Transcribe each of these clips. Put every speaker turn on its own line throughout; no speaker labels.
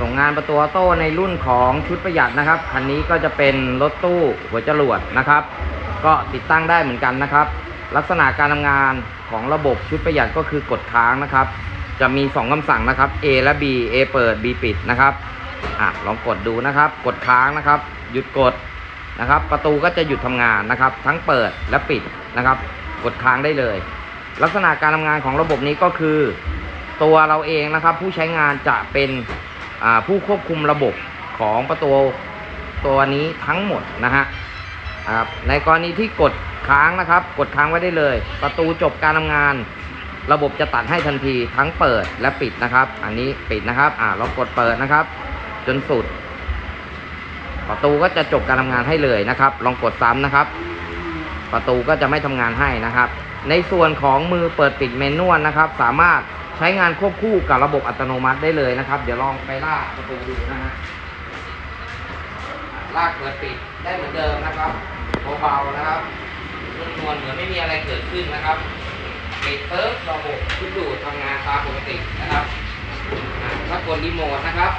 ส่งงานประตูออโต้ในรุ่นของชุดประหยัดนะครับ คันนี้ก็จะเป็นรถตู้หัวจรวดนะครับ ก็ติดตั้งได้เหมือนกันนะครับ ลักษณะการทำงานของระบบชุดประหยัดก็คือกดค้างนะครับ จะมี 2คำสั่งนะครับ A และ B A เปิด B ปิดนะครับอะลองกดดูนะครับ กดค้างนะครับ หยุดกดนะครับ ประตูก็จะหยุดทำงานนะครับ ทั้งเปิดและปิดนะครับ กดค้างได้เลย ลักษณะการทำงานของระบบนี้ก็คือ ตัวเราเองนะครับ ผู้ใช้งานจะเป็น ผู้ควบคุมระบบของประตูตัวนี้ทั้งหมดนะฮะในกรณีที่กดค้างนะครับ กดค้างไว้ได้เลย ประตูจบการทำงาน ระบบจะตัดให้ทันทีทั้งเปิดและปิดนะครับ อันนี้ปิดนะครับอ่าเรากดเปิดนะครับ จนสุด ประตูก็จะจบการทำงานให้เลยนะครับ ลองกดซ้ำนะครับ ประตูก็จะไม่ทำงานให้นะครับ ในส่วนของมือเปิดปิดเมนนวลนะครับ สามารถ ใช้งานควบคู่กับระบบอัตโนมัติได้เลยนะครับ เดี๋ยวลองไปลากประตูดูนะฮะลากเปิดปิดได้เหมือนเดิมนะครับเบาๆนะครับนุ่มนวลเหมือนไม่มีอะไรเกิดขึ้นนะครับปิดเติร์ระบบชุดดูดทำงานตามปกตินะครับถ้ากดรีโมทนะครับ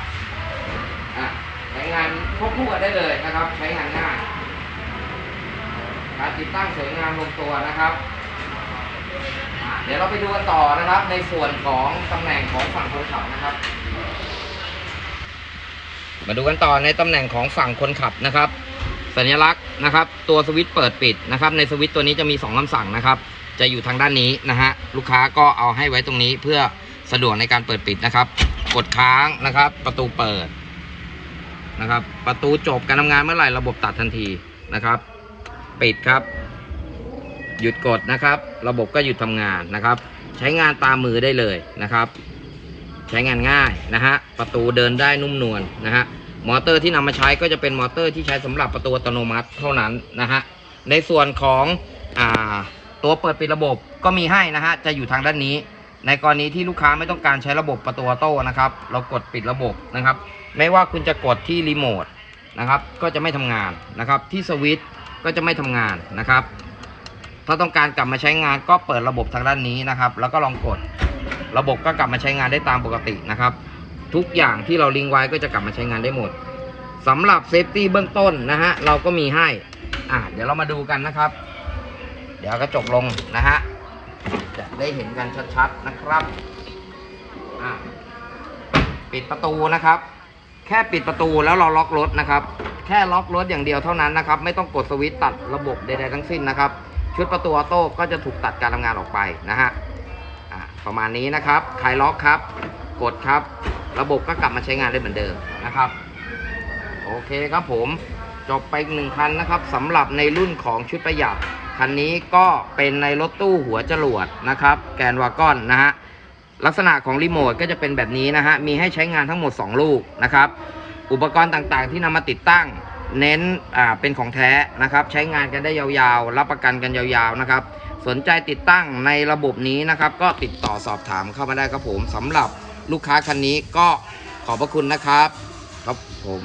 ใช้งานควบคู่กันได้เลยนะครับ ใช้งานง่ายการติดตั้งสวยงามลงตัวนะครับ เดี๋ยวเราไปดูกันต่อนะครับ ในส่วนของตำแหน่งของฝั่งคนขับนะครับ มาดูกันต่อในตำแหน่งของฝั่งคนขับนะครับ สัญลักษณ์นะครับ ตัวสวิตช์เปิดปิดนะครับ ในสวิตช์ตัวนี้จะมีสองคำสั่งนะครับ จะอยู่ทางด้านนี้นะฮะลูกค้าก็เอาให้ไว้ตรงนี้เพื่อสะดวกในการเปิดปิดนะครับ กดค้างนะครับ ประตูเปิดนะครับ ประตูจบการทำงานเมื่อไหร่ระบบตัดทันทีนะครับ ปิดครับ หยุดกดนะครับ ระบบก็หยุดทำงานนะครับ ใช้งานตามมือได้เลยนะครับ ใช้งานง่ายนะฮะประตูเดินได้นุ่มนวลนะฮะมอเตอร์ที่นำมาใช้ก็จะเป็นมอเตอร์ที่ใช้สำหรับประตูอัตโนมัติเท่านั้นนะฮะในส่วนของอ่าตัวเปิดปิดระบบก็มีให้นะฮะจะอยู่ทางด้านนี้ ในกรณีที่ลูกค้าไม่ต้องการใช้ระบบประตูออโต้นะครับ เรากดปิดระบบนะครับ ไม่ว่าคุณจะกดที่รีโมทนะครับ ก็จะไม่ทำงานนะครับ ที่สวิตช์ก็จะไม่ทำงานนะครับ ถ้าต้องการกลับมาใช้งานก็เปิดระบบทางด้านนี้นะครับ แล้วก็ลองกด ระบบก็กลับมาใช้งานได้ตามปกตินะครับ ทุกอย่างที่เราลิงไว้ก็จะกลับมาใช้งานได้หมดสำหรับเซฟตี้เบื้องต้นนะฮะเราก็มีให้อะเดี๋ยวเรามาดูกันนะครับ เดี๋ยวกระจกลงนะฮะจะได้เห็นกันชัดๆนะครับอะปิดประตูนะครับ แค่ปิดประตูแล้วเราล็อกรถนะครับ แค่ล็อกรถอย่างเดียวเท่านั้นนะครับ ไม่ต้องกดสวิตช์ตัดระบบใดๆทั้งสิ้นนะครับ ชุดประตูออโต้ก็จะถูกตัดการทำงานออกไปนะฮะอะประมาณนี้นะครับคลายล็อกครับ กดครับ ระบบก็กลับมาใช้งานได้เหมือนเดิมนะครับ โอเคครับผมจบไปหนึ่งคันนะครับสำหรับในรุ่นของชุดประหยัดคันนี้ก็เป็นในรถตู้หัวจรวดนะครับ แกนวากอนนะฮะลักษณะของรีโมทก็จะเป็นแบบนี้นะฮะมีให้ใช้งานทั้งหมด 2 ลูกนะครับ อุปกรณ์ต่างๆที่นำมาติดตั้ง เน้นอ่าเป็นของแท้นะครับ ใช้งานกันได้ยาวๆ รับประกันกันยาวๆนะครับ สนใจติดตั้งในระบบนี้นะครับ ก็ติดต่อสอบถามเข้ามาได้ครับผมสำหรับลูกค้าคันนี้ก็ขอบพระคุณนะครับ ครับผม